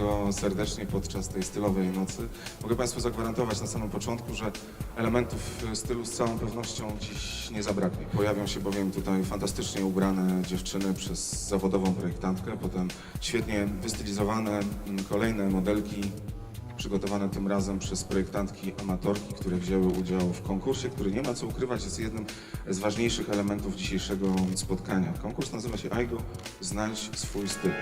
bardzo serdecznie podczas tej stylowej nocy. Mogę Państwu zagwarantować na samym początku, że elementów stylu z całą pewnością dziś nie zabraknie. Pojawią się bowiem tutaj fantastycznie ubrane dziewczyny przez zawodową projektantkę, potem świetnie wystylizowane kolejne modelki przygotowane tym razem przez projektantki amatorki, które wzięły udział w konkursie, który nie ma co ukrywać, jest jednym z ważniejszych elementów dzisiejszego spotkania. Konkurs nazywa się AIGO Znajdź swój styl.